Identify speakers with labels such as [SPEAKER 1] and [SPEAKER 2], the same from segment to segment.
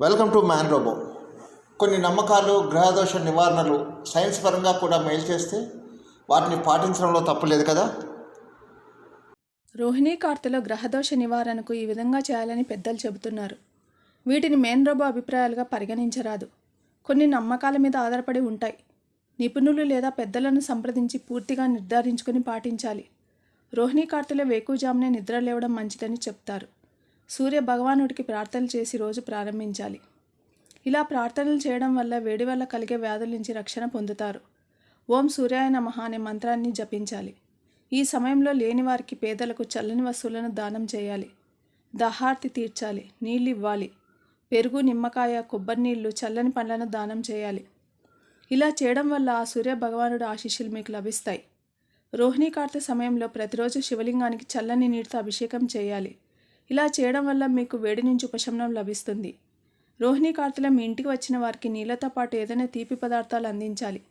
[SPEAKER 1] Welcome to man robo కొన్ని నమ్మకాలు గ్రహదోష నివారణలు సైన్స్ పరంగా కూడా మేలు చేస్తే వాటిని పాటించడంలో తప్పులేదు కదా?
[SPEAKER 2] రోహిణీ కార్తెలో గ్రహదోష నివారణకు ఈ విధంగా చేయాలని పెద్దలు చెబుతున్నారు. వీటిని మెయిన్ రోబో అభిప్రాయాలుగా పరిగణించరాదు. కొన్ని నమ్మకాల మీద ఆధారపడి ఉంటాయి. నిపుణులు లేదా పెద్దలను సంప్రదించి పూర్తిగా నిర్ధారించుకుని పాటించాలి. రోహిణీ కార్తెలో వేకుజామునే నిద్ర లేవడం మంచిదని చెప్తారు. సూర్య భగవానుడికి ప్రార్థనలు చేసి రోజు ప్రారంభించాలి. ఇలా ప్రార్థనలు చేయడం వల్ల వేడి వల్ల కలిగే వ్యాధుల నుంచి రక్షణ పొందుతారు. ఓం సూర్యాయ నమః అనే మంత్రాన్ని జపించాలి. ఈ సమయంలో లేని వారికి పేదలకు చల్లని వస్తువులను దానం చేయాలి. దహార్తి తీర్చాలి. నీళ్ళు ఇవ్వాలి. పెరుగు నిమ్మకాయ కొబ్బరి నీళ్ళు చల్లని పండ్లను దానం చేయాలి. ఇలా చేయడం వల్ల ఆ సూర్య భగవానుడు ఆశీస్సులు మీకు లభిస్తాయి. రోహిణీ కార్త సమయంలో ప్రతిరోజు శివలింగానికి చల్లని నీటితో అభిషేకం చేయాలి. ఇలా చేయడం వల్ల మీకు వేడి నుంచి ఉపశమనం లభిస్తుంది. రోహిణీ కార్తెల మీ ఇంటికి వచ్చిన వారికి నీళ్ళతో పాటు ఏదైనా తీపి పదార్థాలు అందించాలి.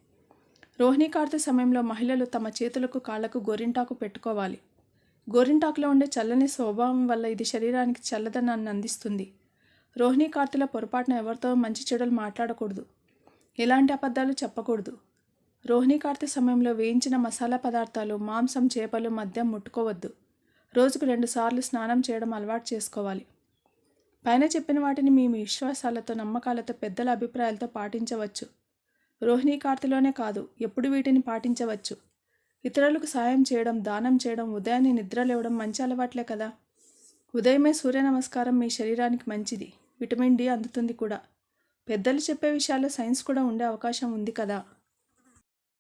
[SPEAKER 2] రోహిణీ కార్తె సమయంలో మహిళలు తమ చేతులకు కాళ్ళకు గోరింటాకు పెట్టుకోవాలి. గోరింటాకులో ఉండే చల్లని స్వభావం వల్ల ఇది శరీరానికి చల్లదనాన్ని అందిస్తుంది. రోహిణీ కార్తెల పొరపాటున ఎవరితో మంచి చెడులు మాట్లాడకూడదు. ఎలాంటి అబద్ధాలు చెప్పకూడదు. రోహిణీ కార్తె సమయంలో వేయించిన మసాలా పదార్థాలు మాంసం చేపలు మద్యం ముట్టుకోవద్దు. రోజుకు రెండుసార్లు స్నానం చేయడం అలవాటు చేసుకోవాలి. పైన చెప్పిన వాటిని మీ మీ విశ్వాసాలతో నమ్మకాలతో పెద్దల అభిప్రాయాలతో పాటించవచ్చు. రోహిణీ కార్తలోనే కాదు ఎప్పుడు వీటిని పాటించవచ్చు. ఇతరులకు సాయం చేయడం దానం చేయడం ఉదయాన్నే నిద్ర లేవడం మంచి అలవాట్లే కదా. ఉదయమే సూర్య నమస్కారం మీ శరీరానికి మంచిది విటమిన్ డి అందుతుంది కూడా. పెద్దలు చెప్పే విషయాల్లో సైన్స్ కూడా ఉండే అవకాశం ఉంది కదా.